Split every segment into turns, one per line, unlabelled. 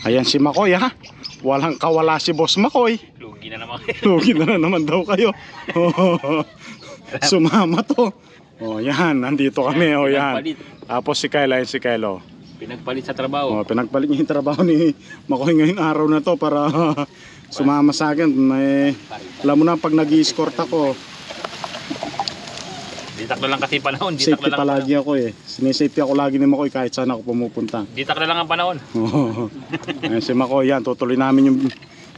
Ayan si Makoy ha. Walang kawala si Boss Makoy.
Lugi na naman.
Lugi na, na naman daw kayo. Sumama to. Oh, yan. Nandito kami. Oh, yan. Tapos si Kyle, ayun si Kyle. Oh.
Pinagpalit sa trabaho.
Oh, pinagpalit niya yung trabaho ni Makoy ngayong araw na to para sumama sa akin. May, alam mo na pag nag escort ako,
Ditak na lang kasi panahon. Ditak
safety
na lang.
palagi ako eh. Sinisafety ako lagi ni Makoy kahit saan ako pumupunta.
Ditak na lang ang panahon.
Oo. Ayan si Makoy, yan. Tutuloy namin yung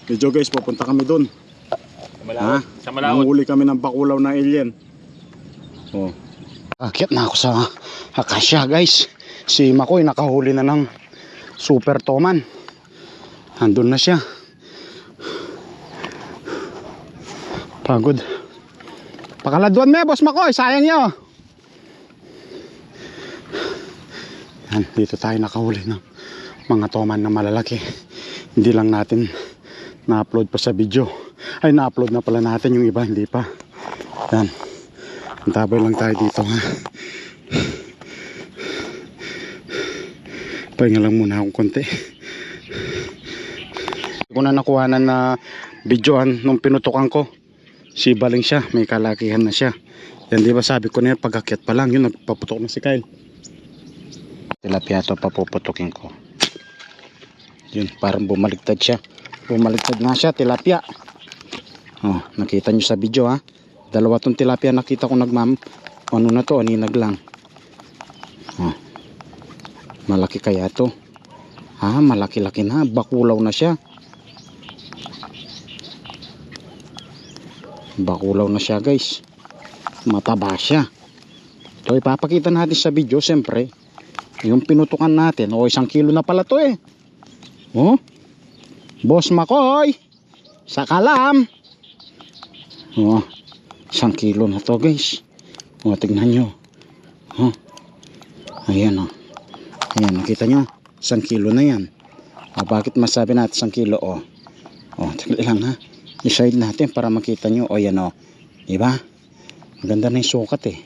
video guys. Pupunta kami doon.
Sa Malawot.
Ha?
Sa Malawot.
Manghuli kami ng bakulaw na alien. Oh. Akit na ako sa Akasya guys. Si Makoy nakahuli na ng Super Toman. Andun na siya. Pagod. Pakaladuan mo, boss Makoy. Sayang nyo. Yan, dito tayo nakahuli ng mga toman na malalaki. Hindi lang natin na-upload pa sa video. Ay, na-upload na pala natin yung iba, hindi pa. Yan. Antabay lang tayo dito ha. Pahinga lang muna akong konti. Hindi ko na nakuhanan na videoan nung pinutukan ko. Si Baling siya, may kalakihan na siya. Yan di ba sabi ko na yan, pag-akyat pa lang, yun, nagpaputok na si Kyle. Tilapia to papuputukin ko. Yun, parang bumaliktad siya. Bumaliktad na siya, tilapia. Oh, nakita nyo sa video ha. Dalawa tong tilapia nakita ko nagmam. Ano na to, aninag lang. Oh. Malaki kaya to. Ha, malaki-laki na. Bakulaw na siya. Bakulaw na siya guys. Mataba siya. So ipapakita natin sa video siyempre. Yung pinutukan natin. O isang kilo na pala to eh. Oh. Boss Makoy. Sa kalam. Oh. Isang kilo na to guys. O tignan nyo. Oh. Ayan o. Ayan nakita nyo. Isang kilo na yan. O, bakit masabi natin isang kilo o. O tignan lang ha. I-side natin para makita nyo. O yan o. Diba? Maganda na yung sukat eh.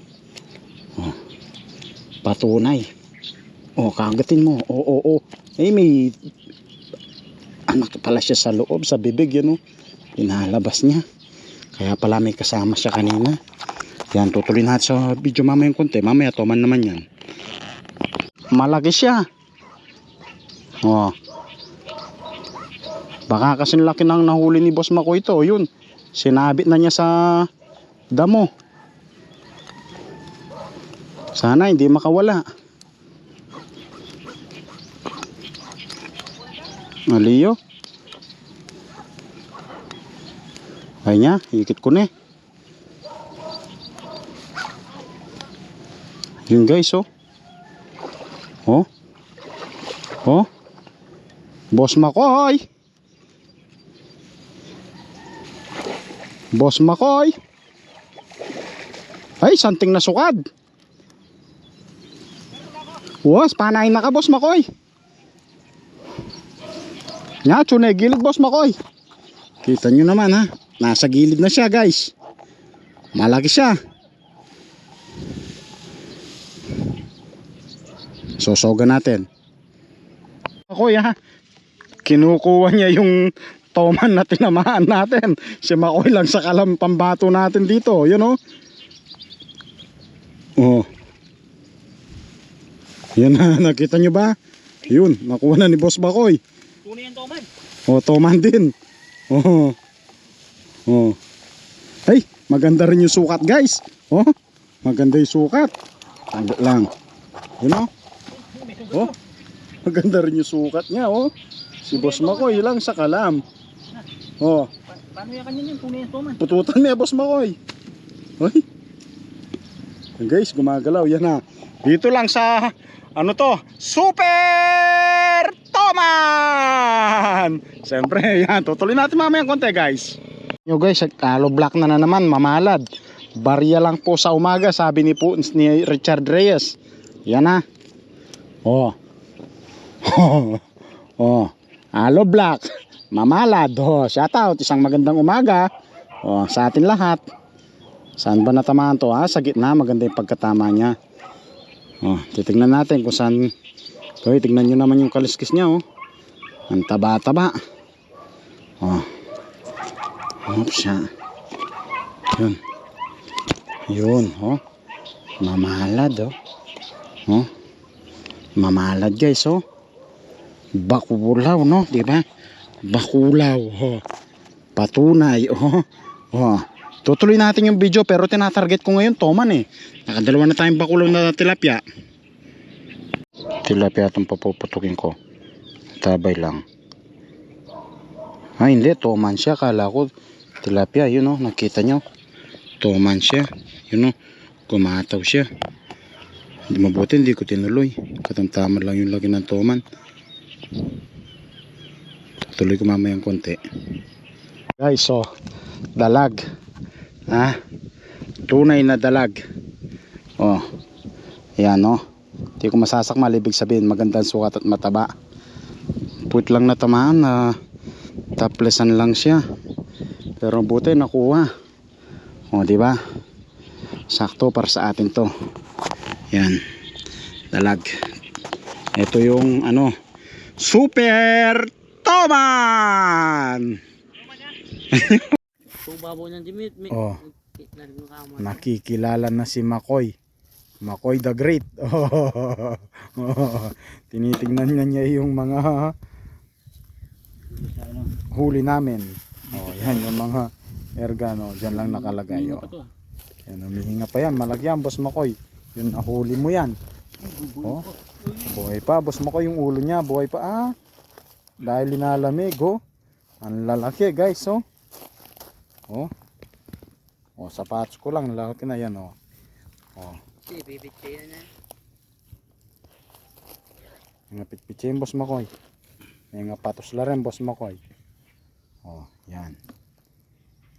O. Patunay. O kagatin mo. O o o. Eh may anak pala siya sa loob sa bibig yan o. Pinalabas niya. Kaya pala may kasama siya kanina. Yan, tutuloy natin sa video mamaya yung konti. Mamaya, toman naman yan. Malaki siya. Oh. Baka kasi laki nang nahuli ni Boss Mako ito. Yun, sinabit na niya sa damo. Sana hindi makawala. Aliyo. Ay niya, ikit ko na eh. Yun guys oh. Oh. Oh. Boss Makoy. Boss Makoy. Ay, santing na sukad. Was, panahin na ka, Boss Makoy. Nga, tsunay gilid, Boss Makoy. Kita nyo naman ha. Nasa gilid na siya guys. Malaki siya. Sosoga natin. Ako ya. Kinukuha niya yung toman na tinamaan natin. Si Makoy lang sa kalam pambato natin dito. Yun oh. Oh. Yan na. Nakita nyo ba? Yun. Nakuha na ni Boss Makoy.
Tunay yan, Toman.
Oh, toman din. Oh. Oh. Ay, maganda rin yung sukat, guys. Oh, maganda yung sukat. Tanda lang. Yun oh. Oh. Maganda rin yung sukat niya, oh. Si Boss Makoy lang sa kalam. Oh,
Pa- paano yan kanya yan? Tunay yan, Toman.
pututan niya, Boss Makoy. Hoy. Guys, gumagalaw. Yan na. Dito lang sa, ano to, Super Toman! Siyempre, yan. Tutuloy natin mamaya ng konti, guys. Yo guys, alo black na na naman, mamalad. Barya lang po sa umaga, sabi ni po ni Richard Reyes. Yan na. Oh. oh. Alo black. Mamalad. Oh, shout out. Isang magandang umaga. Oh, sa atin lahat. Saan ba natamaan to? Ah, sa gitna. Maganda yung pagkatama niya. Oh, titignan natin kung saan. Okay, tignan nyo naman yung kaliskis niya. Oh. Ang taba-taba. Oh. Oops, siya. Yun. Yun, oh. Mamalad, oh. Oh. Mamalad, guys, oh. Bakulaw, no? Di ba? Bakulaw, oh. Patunay, oh. Oh. Tutuloy natin yung video pero tinatarget ko ngayon toman eh. Nakadalawa na tayong bakulaw na tilapia. Tilapia itong papuputukin ko. Tabay lang. Ah, hindi. Toman siya. Kala ko tilapia. Yun o. Nakita nyo. Toman siya. Yun o. Kumataw siya. Hindi mabuti. Hindi ko tinuloy. Katamtaman lang yung lagi ng toman. Tuloy ko mamayang konti. Guys, so. Dalag. Ha? Tunay na dalag. Oh. Yan, oh. Hindi ko masasakmal. Ibig sabihin, magandang sukat at mataba. Put lang na tamaan na taplesan lang siya. Pero buti nakuha. O, di ba? Sakto para sa atin to. Yan. Dalag. Ito yung ano, Super
May,
Oh. Nakikilala na si Makoy. Makoy the Great. Tinitingnan na niya yung mga huli namin. Oh, yan yung mga ergano. Diyan lang nakalagay. Oh.
ah.
Yan, humihinga pa yan. Malagyan, boss Makoy. Yun, nahuli mo yan. Oh. Buhay pa, boss Makoy, yung ulo niya. Buhay pa, ah. Dahil linalamig, oh. Ang lalaki, guys, oh. Oh. Oh, sapatos ko lang. Lalaki na yan, oh. Oh.
Hindi, bibit kayo na.
Mga pitpitsin, boss Makoy. Mga patos la rin, boss Makoy. Oh, yan.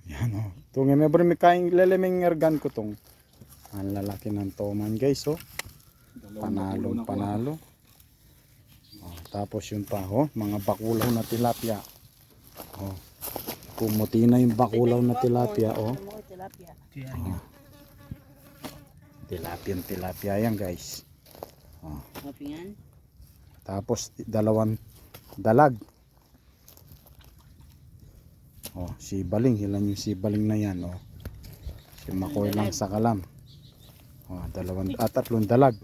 Yan, oh. Tungi, may bro, may kain lelemeng ergan ko tong. Ang lalaki ng toman, guys, oh. Panalong panalo. Oh, tapos yun pa, oh, mga bakulaw na tilapia. Oh. Pumuti na yung bakulaw na tilapia, oh.
Mo, tilapia.
Tilapia yan, guys.
Mapingan.
Tapos dalawang dalag. Oh, si Baling, ilan yung si Baling na yan, oh. Si Makoy lang sa kalam. Oh, dalawang at tatlong dalag.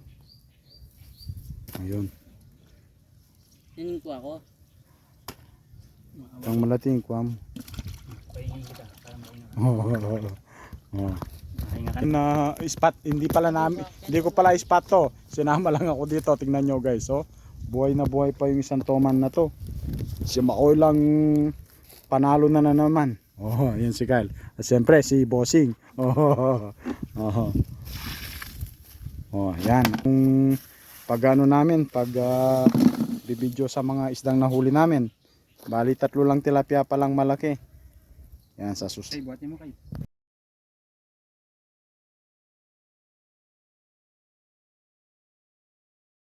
Ayun.
Nanin ko ako.
Ang malating kwam.
Pahingi kita. Para maingat.
Oh, oh, oh. Na spot hindi pala namin hindi ko pala spot to sinama lang ako dito tingnan nyo guys oh buhay na buhay pa yung isang toman na to si Makoy lang panalo na na naman oh yan si Kyle at siyempre si Bossing oh oh oh yan kung pag ano namin pag uh, bibidyo sa mga isdang nahuli namin. Bali tatlo lang tilapia pa lang malaki. Yan sa sus